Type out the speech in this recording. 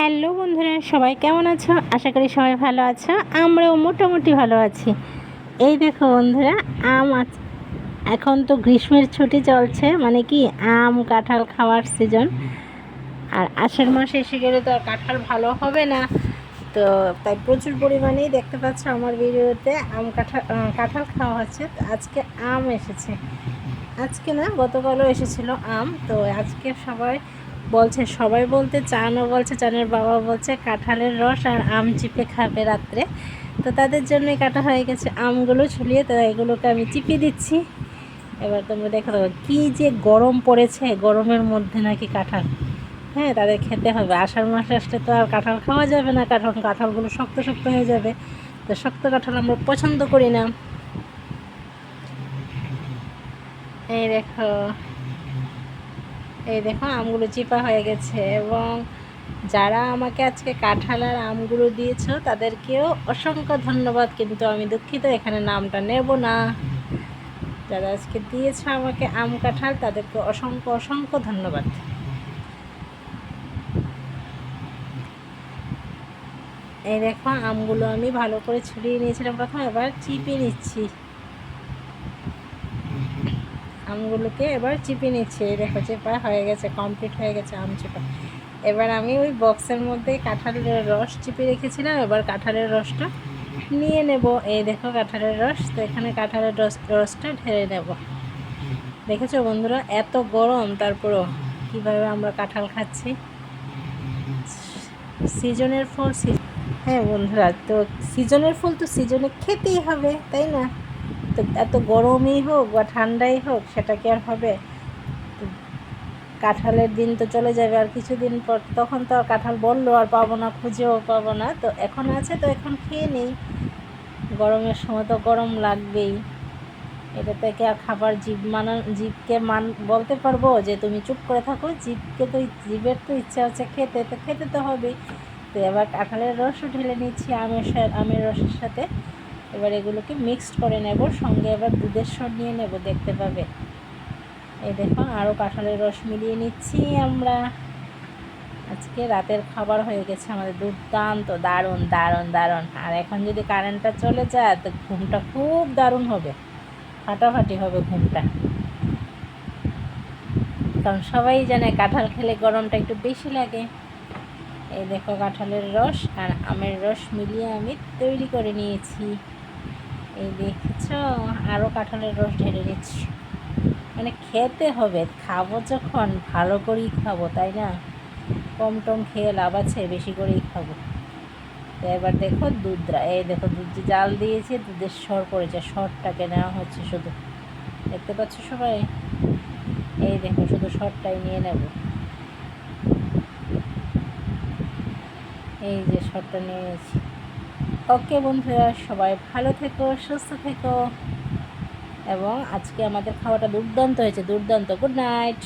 Hello বন্ধুরা, সবাই কেমন আছো? আশা করি সবাই ভালো আছো। আমরাও মোটামুটি ভালো আছি। এই দেখো বন্ধুরা, আম এখন তো গ্রীষ্মের ছুটি চলছে মানে কি আম, কাঁঠাল খাওয়ার সিজন আর আষাঢ় মাসে এসে গেলে তো আর কাঁঠাল ভালো হবে না। তো তাই প্রচুর পরিমাণেই দেখতে পাচ্ছ আমার ভিডিওতে আম, কাঁঠাল কাঁঠাল খাওয়া হচ্ছে। তো আজকে আম এসেছে। আজকে না, গতকালও এসেছিল আম। তো আজকে সবাই বলছে, সবাই বলতে চানও বলছে, চানের বাবা বলছে, কাঁঠালের রস আর আম চিপে খাবে রাত্রে। তো তাদের জন্যই কাটা হয়ে গেছে আমগুলো ছুলিয়ে, তো এগুলোকে আমি চিপিয়ে দিচ্ছি। এবার তোমরা দেখো তো কী যে গরম পড়েছে, গরমের মধ্যে নাকি কাঁঠাল। হ্যাঁ তাদের খেতে হবে। আষাঢ় মাসে আসলে তো আর কাঁঠাল খাওয়া যাবে না, কারণ কাঁঠালগুলো শক্ত শক্ত হয়ে যাবে। তো শক্ত কাঁঠাল আমরা পছন্দ করি না। এই দেখো এই দেখো আমগুলো চিপা হয়ে গেছে এবং যারা আমাকে আজকে কাঁঠাল আর আমগুলো দিয়েছ, তাদেরকেও অসংখ্য ধন্যবাদ। কিন্তু আমি দুঃখিত, এখানে নামটা নেব না। যারা আজকে দিয়েছ আমাকে আম কাঁঠাল, তাদেরকে অসংখ্য অসংখ্য ধন্যবাদ। এই দেখো আমগুলো আমি ভালো করে ছড়িয়ে নিয়েছিলাম, প্রথম এবার চিপে নিচ্ছি। আমগুলোকে এবার চিপে নিচ্ছি। এই দেখো, চেপা হয়ে গেছে কমপ্লিট হয়ে গেছে আম চেপা। এবার আমি ওই বক্সের মধ্যে কাঁঠালের রস চিপে রেখেছিলাম, এবার কাঁঠালের রসটা নিয়ে নেব। এই দেখো কাঁঠালের রস, তো এখানে কাঁঠালের রস, রসটা ঢেলে নেব দেখেছ বন্ধুরা, এত গরম, তারপরও কীভাবে আমরা কাঁঠাল খাচ্ছি? সিজনের ফল হ্যাঁ বন্ধুরা, তো সিজনের ফুল তো সিজনে খেতেই হবে, তাই না? তো এত গরমই হোক বা ঠান্ডাই হোক, সেটা কি আর হবে? কাঁঠালের দিন তো চলে যাবে আর কিছুদিন পর, তখন তো আর কাঁঠাল বলল, আর পাবো না, খুঁজেও পাবো না। তো এখন আছে, তো এখন খেয়ে নেই। গরমের সময় তো গরম লাগবেই। এটা থেকে আর খাবার জীব মানা, জীবকে মান, বলতে পারব যে তুমি চুপ করে থাকো, জীবকে তো, জীবের তো ইচ্ছা হচ্ছে খেতে, তো খেতে তো হবেই। তো এবার কাঁঠালের রসও ঢেলে নিচ্ছি আমের আমের রসের সাথে। এবার এগুলোকে মিক্সড করে নেব, সঙ্গে এবার দুধের সর নিয়ে নেব, দেখতে পাবে। এই দেখো আরও কাঁঠালের রস মিলিয়ে নিচ্ছি আমরা। আজকে রাতের খাবার হয়ে গেছে আমাদের, দুর্দান্ত, দারুণ দারুণ দারুণ। আর এখন যদি কারেন্টটা চলে যায়, তো ঘুমটা খুব দারুণ হবে। ফাটাফাটি হবে ঘুমটা। কারণ সবাই জানে কাঁঠাল খেলে গরমটা একটু বেশি লাগে। এই দেখো কাঁঠালের রস আর আমের রস মিলিয়ে আমি তৈরি করে নিয়েছি। এই দেখেছ? আরও কাঁঠালের রস ঢেলে নিচ্ছি মানে খেতে হবে, খাব যখন, ভালো করেই খাব, তাই না? কম টম খেয়ে লাভ আছে, বেশি করেই খাব। তো এবার দেখো দুধরা, এই দেখো দুধ যে জাল দিয়েছে, দুধের সর পড়েছে, সরটাকে নেওয়া হচ্ছে শুধু। দেখতে পাচ্ছ সবাই? এই দেখো শুধু সরটাই নিয়ে নেব। এই যে সরটা নিয়েছি। ওকে বন্ধুরা, সবাই ভালো থেকো, সুস্থ থেকো। এবং আজকে আমাদের খাওয়াটা দুর্দান্ত হয়েছে, দুর্দান্ত। Good night.